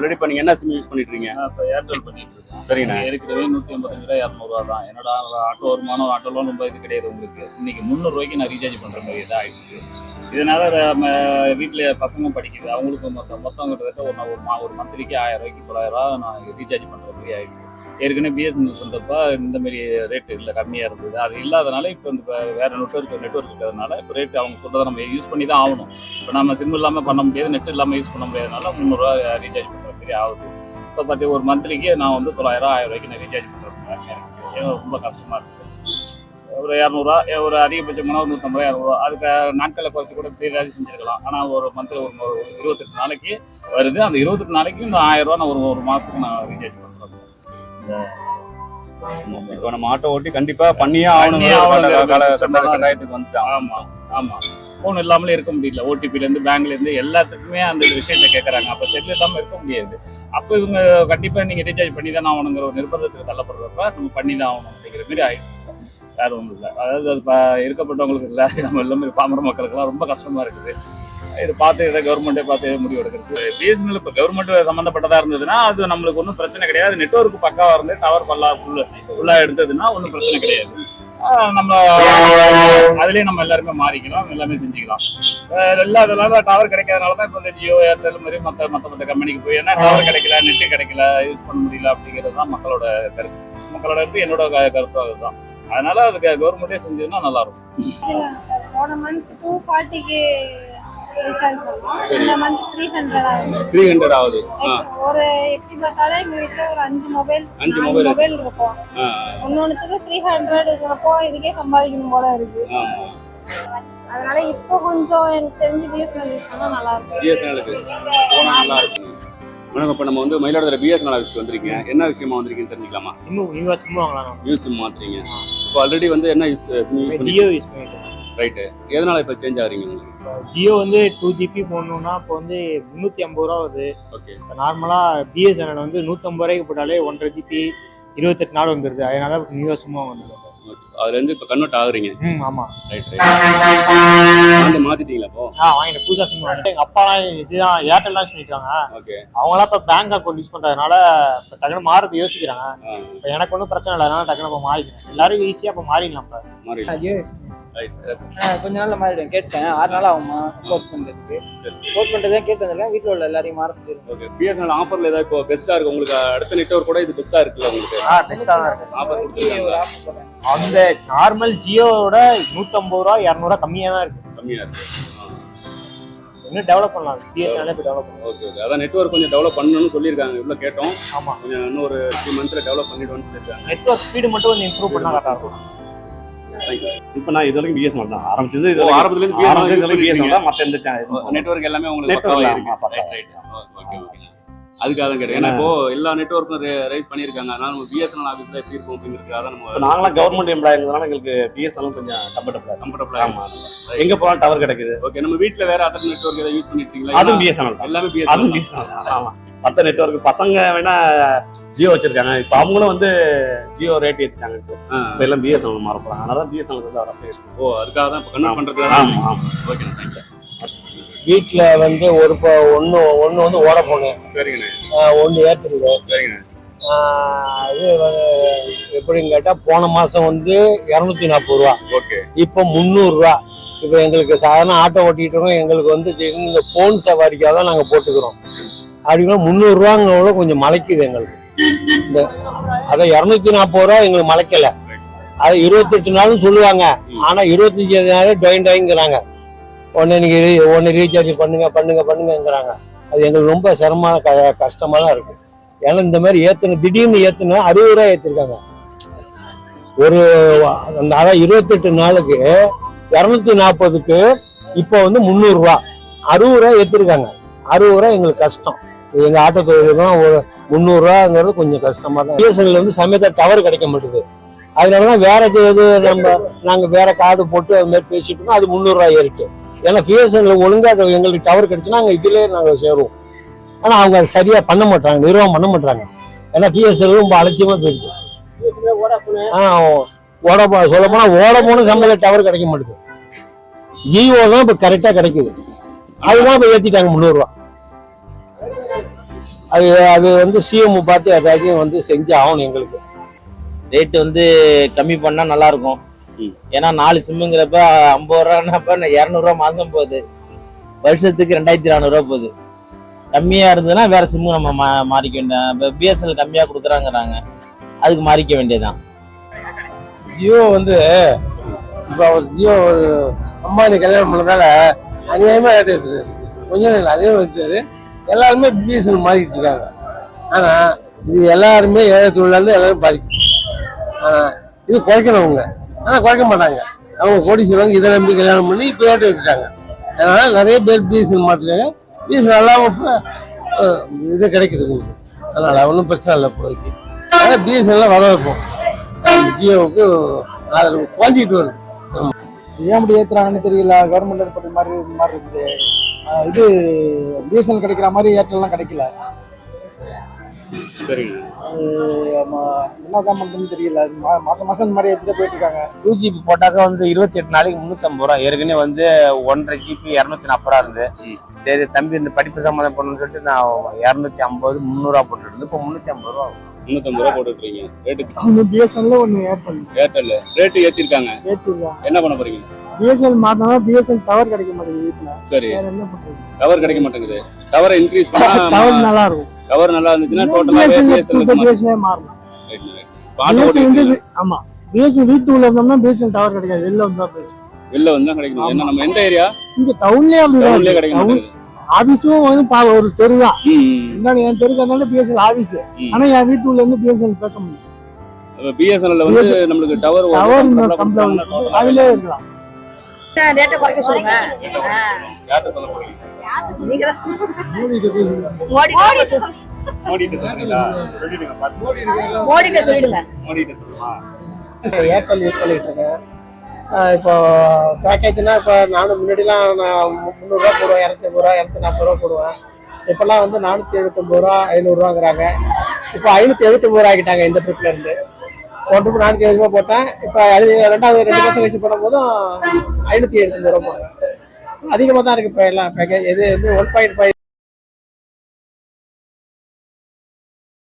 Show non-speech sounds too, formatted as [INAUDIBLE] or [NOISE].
Already இப்போ நீங்கள் என்ன சிம் யூஸ் பண்ணிட்டு இருக்கீங்க இப்போ ஏர்டெல் பண்ணிட்டு இருக்கேன் சரிண்ணே. ஏற்கனவே நூற்றி ஐம்பத்தஞ்சு ரூபா இரநூறுவா தான். என்னோட ஆட்டோ வருமானம் ஆட்டோலாம் ரொம்ப இது கிடையாது உங்களுக்கு. இன்னைக்கு முந்நூறுரூவாய்க்கு நான் ரீசார்ஜ் பண்ணுற மாதிரி தான் ஆயிடுச்சு. இதனால நம்ம வீட்டில் பசங்க படிக்குது. அவங்களுக்கு மொத்தம் மொத்தம் கிட்டத்தட்ட ஒரு ஒரு மா ஒரு மந்த்லிக்கு ஆயிரம் ரூபாய்க்கு தொள்ளாயிரம் ரூபா நான் ரீசார்ஜ் பண்ணுற மாதிரி ஆயிடுச்சு. ஏற்கனவே பிஎஸ்என்எல் சொந்தப்போ இந்த மாதிரி ரேட்டு இல்லை கம்மியாக இருந்தது. அது இல்லாதனால இப்போ இந்த வேற நெட்ஒர்க் நெட்ஒர்க் இருக்கிறதுனால இப்போ ரேட் அவங்க சொல்றதை நம்ம யூஸ் பண்ணி தான் ஆகணும். இப்போ நம்ம சிம் இல்லாமல் பண்ண முடியாது நெட் இல்லாமல் யூஸ் பண்ண முடியாதனால முந்நூறுரூவா ரீசார்ஜ் பண்ணுற மாதிரி ஆகுது. இப்போ பட் ஒரு மந்த்லிக்கு நான் வந்து தொள்ளாயிரம் ஆயிரம் ரூபாய்க்கு நான் ரீசார்ஜ் பண்ணுறேன் ரொம்ப கஷ்டமா இருக்கு. ஒரு இரநூறுவா ஒரு அதிகபட்சமான ஒரு நூற்றம்பது இரநூறுவா. அதுக்கு நாட்களை குறைச்சி கூட இப்படி ஏதாவது செஞ்சிருக்கலாம். ஆனால் ஒரு மந்த்தில் ஒரு ஒரு இருபத்தெட்டு நாளைக்கு வருது. அந்த இருபத்தெட்டு நாளைக்கு இந்த ஆயிரம் ரூபா நான் ஒரு ஒரு மாதத்துக்கு நான் ரீசார்ஜ் பண்ணுறேன் இப்போ நம்ம ஆட்டோ ஓட்டி கண்டிப்பா பண்ணியே ஆகணும் ஆமாம் ஆமாம் ஃபோன் இல்லாமலே இருக்க முடியல. ஓடிபிலேருந்து பேங்க்லேருந்து எல்லாத்துக்குமே அந்த விஷயத்தை கேட்குறாங்க அப்போ செல் இல்லாமல் இருக்க முடியாது. அப்போ இவங்க கண்டிப்பாக நீங்கள் ரீசார்ஜ் பண்ணி தான் ஆகணுங்கிற ஒரு நிர்பந்தத்துக்கு தள்ளப்படுறப்ப நம்ம பண்ணி தான் ஆகணும் அப்படிங்கிற மாதிரி ஆயிடுச்சு. வேறு ஒன்றும் இல்லை. அதாவது அது இருக்கப்பட்டவங்களுக்கு இல்லை. நம்ம எல்லாமே பாமர மக்களுக்கெல்லாம் ரொம்ப கஷ்டமாக இருக்குது. இது பார்த்து இதை கவர்மெண்ட்டே பார்த்து முடிவு எடுக்கிறது. பிஎஸ்என்எல் இப்போ கவர்மெண்ட் சம்மந்தப்பட்டதாக இருந்ததுன்னா அது நம்மளுக்கு ஒன்றும் பிரச்சனை கிடையாது. நெட்ஒர்க் பக்காவாக இருந்து டவர் பல்லா ஃபுல்லாக எடுத்ததுன்னா ஒன்றும் பிரச்சனை கிடையாது. நம்ம அதுலயே நம்ம எல்லாருமே மாறிக்கலாம் எல்லாமே செஞ்சுக்கலாம். எல்லா இதனால டவர் கிடைக்காதனால தான் இப்போ இந்த ஜியோ ஏர்டெல் மாதிரி மற்ற மற்ற மற்ற கம்பெனிக்கு போய் ஏன்னா டவர் கிடைக்கல நெட் கிடைக்கல யூஸ் பண்ண முடியல அப்படிங்கிறது தான் மக்களோட கருத்து. மக்களோட கருத்து என்னோட க- அதுதான். அதனால அதுக்கு கவர்மெண்டே செஞ்சதுன்னா நல்லா இருக்கும். போன மந்த் டூ பார்ட்டிக்கு ரீசார்ஜ் பண்ணோம் இந்த மந்த் த்ரீ ஹண்ட்ரட் ஆகுது. த்ரீ ஹண்ட்ரட் ஆகுது. ஒரு எப்படி பார்த்தாலும் எங்க வீட்டுல ஒரு அஞ்சு மொபைல் அஞ்சு மொபைல் இருக்கும். ஒன்னொன்னுத்துக்கு த்ரீ ஹண்ட்ரட் இருக்கிறப்போ இதுக்கே சம்பாதிக்கணும் போல இருக்கு. ஆமா. அதனால இப்போ கொஞ்சம் எனக்கு தெரிஞ்சு பிஎஸ்என்எல் யூஸ் பண்ணா நல்லா இருக்கும். பிஎஸ்என்எலுக்கு போனா நல்லா இருக்கும். மேடம் இப்போ நம்ம வந்து மயிலாடுதுறை பிஎஸ்என்எல் ஆஃபீஸ்க்கு வந்திருக்கீங்க. என்ன விஷயமா வந்திருக்கீங்கன்னு தெரிஞ்சுக்கலாமா? சிம்மு நியூவா சிம்மு வாங்கலாம். நியூ சிம் மாத்துறீங்க. இப்போ ஆல்ரெடி வந்து என்ன யூஸ் சிம் யூஸ் பண்ணி ஜியோ யூஸ் பண்ணிட்டு ரைட்டு. எதனால இப்போ சேஞ்ச் ஆகுறீங்க ஜியோ வந்து டூ ஜிபி போடணும்னா இப்போ வந்து முந்நூற்றி ஐம்பது ரூபா வருது. ஓகே. இப்போ நார்மலாக பிஎஸ்என்எல் வந்து நூற்றம்பது ரூபாய்க்கு போட்டாலே ஒன்றரை ஜிபி இருபத்தெட்டு நாள் வந்துடுது அதனால நியூவா சிம்மா வந்துடுது அதுலேருந்து இப்போ கன்வெர்ட் ஆகுறீங்க? ம் ஆமாம் ரைட் ரைட். வந்து மாத்திட்டீங்களா இப்போ ஆ வாங்கின புதுசாக சிம் வாங்கிட்டு எங்கள் அப்பாலாம் இதுதான் ஏர்டெல் தான் சொல்லிட்டாங்க ஓகே. அவங்களாம் இப்போ பேங்க் அக்கௌண்ட் யூஸ் பண்ணுறதுனால இப்போ டக்குனு மாறுறது யோசிக்கிறாங்க. இப்போ எனக்கு ஒன்றும் பிரச்சனை இல்லை. அதனால டக்குனு இப்போ மாறிக்கிறேன் எல்லாரும் ஈஸியாக இப்போ மாறிடலாம் இப்போ. மாறி கொஞ்ச நாள்ல மாறிடுவேன். கேட்டேன். ஆறு நாள் ஆகுமா? கோட் பண்றதுக்கு. கோட் பண்றதே கேட்டதில்ல வீட்டுல உள்ள எல்லாரையும் மாற சொல்லிருக்கேன் ஓகே பிஎஸ்என்எல் ஆஃபர்ல ஏதாவது இப்போ பெஸ்ட்டாக இருக்கு? உங்களுக்கு அடுத்த நெட்வொர்க் கூட இது பெஸ்ட்டாக இருக்குல்ல உங்களுக்கு? ஆ பெஸ்ட்டாக தான் இருக்குது ஆஃபர் கொடுத்துருக்காங்க அந்த நார்மல் ஜியோவோட நூற்றம்பது ரூபா இரநூறுவா கம்மியாக தான் இருக்கு. கம்மியாக இருக்கு. இன்னும் டெவலப் பண்ணலாம். பிஎஸ்என்எல் இப்போ டெவலப் பண்ணலாம். ஓகே ஓகே அதான் நெட்வொர்க் கொஞ்சம் டெவலப் பண்ணணும்னு சொல்லியிருக்காங்க. இவ்வளோ கேட்டோம். ஆமா. கொஞ்சம் இன்னும் ஒரு த்ரீ டெவலப் பண்ணிடுவோம்னு சொல்லியிருக்காங்க. நெட்வொர்க் ஸ்பீடு மட்டும் கொஞ்சம் இம்ப்ரூவ் பண்ணா கரெக்டாக இருக்கும். இப்போ நான் இது வரைக்கும் பிஎஸ்என்எல் தான். ஆரம்பிச்சது இது ஆரம்பத்துலேருந்து வரைக்கும் பிஎஸ்என்எல் பிஎஸ்என்எல் தான் மற்ற எந்த சேனல் நெட்வொர்க் எல்லாமே உங்களுக்கு இருக்கு. ஓகே ஓகே அதுக்காக தான் கேட்டேன். ஏன்னா இப்போ எல்லா நெட்வொர்க்கும் ரைஸ் பண்ணியிருக்காங்க. அதனால நம்ம பிஎஸ்என்எல் ஆஃபீஸில் எப்படி இருக்கும் அப்படிங்கிறதுக்காக நம்ம நாங்களாம் கவர்மெண்ட் எம்ப்ளாய் இருந்ததுனால எங்களுக்கு பிஎஸ்என்எல் கொஞ்சம் கம்ஃபர்டபுளாக கம்ஃபர்டபுளாக ஆமா எங்க போனாலும் டவர் கிடைக்குது. ஓகே நம்ம வீட்ல வேற அதர் நெட்வொர்க் ஏதாவது யூஸ் பண்ணிருக்கீங்களா அதுவும் பிஎஸ்என்எல் எல்லாமே அதுவும் பிஎஸ்என்எல் பிஎஸ்என்எல் தான். ஆமா. மற்ற நெட்வொர்க் பசங்க வேணா ஜியோ வச்சிருக்காங்க. இப்போ அவங்களும் வந்து ஜியோ ரேட் ஏற்றிட்டாங்க இப்போ எல்லாம் பிஎஸ்என்எல் மாற போறாங்க அதனால பிஎஸ்என்எல் வந்து வர பேர் ஓ அதுக்காக தான் இப்போ கன்வெர்ட் பண்றதுக்காக ஆமா ஆமா. ஓகே தேங்க்ஸ் வீட்டில் வந்து ஒரு இப்போ ஒன்று ஒன்று வந்து ஓடஃபோனு சரிங்கண்ணே. ஒன்று ஏற்றுருது சரிங்கண்ணே. இது எப்படின்னு கேட்டால் போன மாதம் வந்து இரநூத்தி நாற்பது ரூபா. ஓகே இப்போ முந்நூறுரூவா இப்போ எங்களுக்கு சாதாரண ஆட்டோ ஓட்டிகிட்டு இருக்கோம். எங்களுக்கு வந்து இந்த ஃபோன் சவாரிக்காக தான் நாங்கள் போட்டுக்கிறோம். அப்படின்னா முந்நூறுரூவாங்க கொஞ்சம் மலைக்குது எங்களுக்கு. இந்த அதை இரநூத்தி நாற்பது ரூபா எங்களுக்கு மலைக்கல. அது இருபத்தெட்டு நாளும் சொல்லுவாங்க. ஆனால் இருபத்தஞ்சி நாள் டொயின் டொயிங்கிறாங்க உடனே இன்னைக்கு ஒன்று ரீசார்ஜ் பண்ணுங்க பண்ணுங்க பண்ணுங்கிறாங்க அது எங்களுக்கு ரொம்ப சிரமமான க கஷ்டமா தான் இருக்கு. ஏன்னா இந்த மாதிரி ஏற்றுன திடீர்னு ஏற்றுனா அறுபது ரூபா ஏற்றிருக்காங்க ஒரு அந்த அதான் இருபத்தெட்டு நாளுக்கு இரநூத்தி நாற்பதுக்கு இப்போ வந்து முந்நூறுரூவா அறுபது ரூபா ஏற்றிருக்காங்க அறுபது ரூபா எங்களுக்கு கஷ்டம். எங்கள் ஆட்டோ தொழிலுக்கும் ஒரு முந்நூறுரூவாங்கிறது கொஞ்சம் கஷ்டமாக தான். பிஎஸ்என்எல் வந்து சமயத்தில் டவர் கிடைக்க மாட்டேது. அதனால தான் வேற இது நம்ம நாங்கள் வேற கார்டு போட்டு அது மாதிரி பேசிட்டு இருக்கோம் அது முந்நூறுரூவா ஏறிட்டு. ஏன்னா பிஎஸ்என்எல் ஒழுங்காக எங்களுக்கு டவர் கிடைச்சுன்னா நாங்கள் இதிலே நாங்கள் சேருவோம். ஆனால் அவங்க அதை சரியாக பண்ண மாட்டாங்க நிர்வாகம் பண்ண மாட்டாங்க ஏன்னா பிஎஸ்என்எல் ரொம்ப அலட்சியமாக போயிடுச்சு. ஆ ஓட சொல்ல போனால் ஓட போன சம்பளம் டவர் கிடைக்க மாட்டேது. ஜியோ தான் இப்போ கரெக்டாக கிடைக்குது. அதுதான் இப்போ ஏற்றிட்டாங்க முந்நூறுரூவா அது அது வந்து சிஎம் பார்த்து அதாச்சும் வந்து செஞ்சு ஆகணும் எங்களுக்கு. ரேட்டு வந்து கம்மி பண்ணா நல்லா இருக்கும் ம். ஏன்னா நாலு சிம்முங்கிறப்ப ஐம்பது ரூபான்னப்ப இரநூறுவா மாசம் போகுது. வருஷத்துக்கு ரெண்டாயிரத்தி நானூறுரூவா போகுது. கம்மியா இருந்ததுன்னா வேற சிம்மு நம்ம மா மாறிக்க வேண்டிய இப்போ பிஎஸ்என்எல் கம்மியா கொடுக்குறாங்கிறாங்க. அதுக்கு மாறிக்க வேண்டியதுதான். ஜியோ வந்து இப்போ ஜியோ ஒரு அம்பானி கல்யாணம் பண்ணதால அநியாயமா ரேட் கொஞ்சம் அதே வச்சுரு எல்லாருமே பிஎஸ்என் மாறிட்டு இருக்காங்க. ஆனால் இது எல்லாருமே ஏழை தொழிலாளர் எல்லாரும் பாதிக்கும் ஆனால் இது குறைக்கணும் அவங்க குறைக்க மாட்டாங்க. அவங்க கோடீஸ்வரங்க இதை நம்பி கல்யாணம் பண்ணி இப்போ ரேட் வச்சுட்டாங்க அதனால் நிறைய பேர் பிஎஸ்என் மாட்டுறாங்க பிஎஸ்என் இல்லாம இப்போ இது கிடைக்குது உங்களுக்கு. அதனால் ஒன்றும் பிரச்சனை இல்லை இப்போதைக்கு அதனால் பிஎஸ்என்எல் வர வைப்போம். ஜியோவுக்கு ஆதரவு குறைஞ்சிக்கிட்டு வருது. ஏன் அப்படி ஏற்றுறாங்கன்னு தெரியல. கவர்மெண்ட் பண்ண மாதிரி மாதிரி இருக்குது. இது பிஎஸ்என்எல் கிடைக்கிற மாதிரி ஏர்டெல்லாம் கிடைக்கல. சரிங்க அது நம்ம என்னதான் பண்றதுன்னு தெரியல. இது மா- மாசம் மாசம் இந்த மாதிரி ஏற்றிட்டு போயிட்டு இருக்காங்க டூ ஜிபி போட்டாக்க வந்து இருபத்தி எட்டு நாளைக்கு முந்நூற்றம்பது ரூபா. ஏற்கனவே வந்து ஒன்றரை ஜிபி இரநூத்தி நாற்பது ரூபா இருந்து. சரி தம்பி இந்த படிப்பு சம்மந்தம் பண்ணணும்னு சொல்லிட்டு நான் இரநூத்தி ஐம்பது முந்நூறுரூவா போட்டுருந்து இப்போ முந்நூற்றி ஐம்பது ரூபா ஆகும். முந்நூற்றம்பது ரூபா போட்டுருக்கீங்க ரேட்டுக்கு ஒன்று பிஎஸ்என்எல் ஒன்று ஏர்டெல் ஏர்டெல் ரேட்டு ஏற்றிருக்காங்க ஏற்றிருக்காங்க என்ன பண்ண போறீங்க? பிஎஸ்என்எல் மாட்டினா பிஎஸ்என்எல் டவர் கிடைக்க மாட்டேங்குது வீட்டில் சரி. என்ன டவர் கிடைக்க மாட்டேங்குது. டவரை இன்க்ரீஸ் பண்ணா [LAUGHS] டவர் நல்லா இருக்கும் டவர் நல்லா இருந்துச்சுன்னா பிஎஸ்என்எல் பிஎஸ்எல் மாறலாம். பாட்டு பிஎஸ்என்எல் வந்து ஓட்டிட்டு வி- ஆமா. பிஎஸ்என்எல் வீட்டுக்குள்ள இருந்தோம்னா பிஎஸ்என்எல் டவர் கிடைக்காது. வெளில வந்தா பேசும் வெளில வந்தா கிடைக்கணும் என்ன நம்ம எந்த ஏரியா இங்க டவுன்லயே டவுன்லயே அப்படி கிடைக்க டவுன் மாட்டேங்குது. ஆபீஸும் வந்து பா ஒரு தெரு தான் ம், ம். முன்னாடி என் தெருக்கு வந்தாலும் பிஎஸ்எல் ஆபீஸ். ஆனா என் வீட்டுக்குள்ள இருந்து பிஎஸ்எல் பேச முடியும் அப்ப பிஎஸ்என்எல்ல வந்து நம்மளுக்கு டவர் டவர் கம்ப்ளைண்ட் அதிலே இருக்கலாம். ரேட்டை குறைக்க சொல்லுங்க. யார்கிட்ட சொல்ல போறீங்க? மோடி சொல்லிடுங்க சொல்லிடுங்க. ஏர்டெல் யூஸ் பண்ணிட்டு இருக்கேன். இப்போ பேக்கேஜ்னா இப்போ நானும் முன்னாடிலாம் நான் முந்நூறுரூவா போடுவேன் இரநூத்தி ரூபா இரநூத்தி நாற்பது ரூபா போடுவேன். இப்போல்லாம் வந்து நானூற்றி எழுபத்தொம்பது ரூபா ஐநூறுரூவாங்கிறாங்க. இப்போ ஐநூற்றி எழுபத்தொம்பது ரூபா ஆகிட்டாங்க இந்த ட்ரிப்ல இருந்து. ஒரு ட்ரிப் நானூற்றி எழுபது ரூபா போட்டேன். இப்போ அது ரெண்டாவது ரெண்டு மாதம் கழிச்சு போடும்போதும் ஐநூற்றி எழுபத்தொம்பது ரூபா போடுறேன் அதிகமாக தான் இருக்குது இப்போ எல்லாம் பேக்கேஜ் இது வந்து ஒன் பாயிண்ட் ஃபைவ்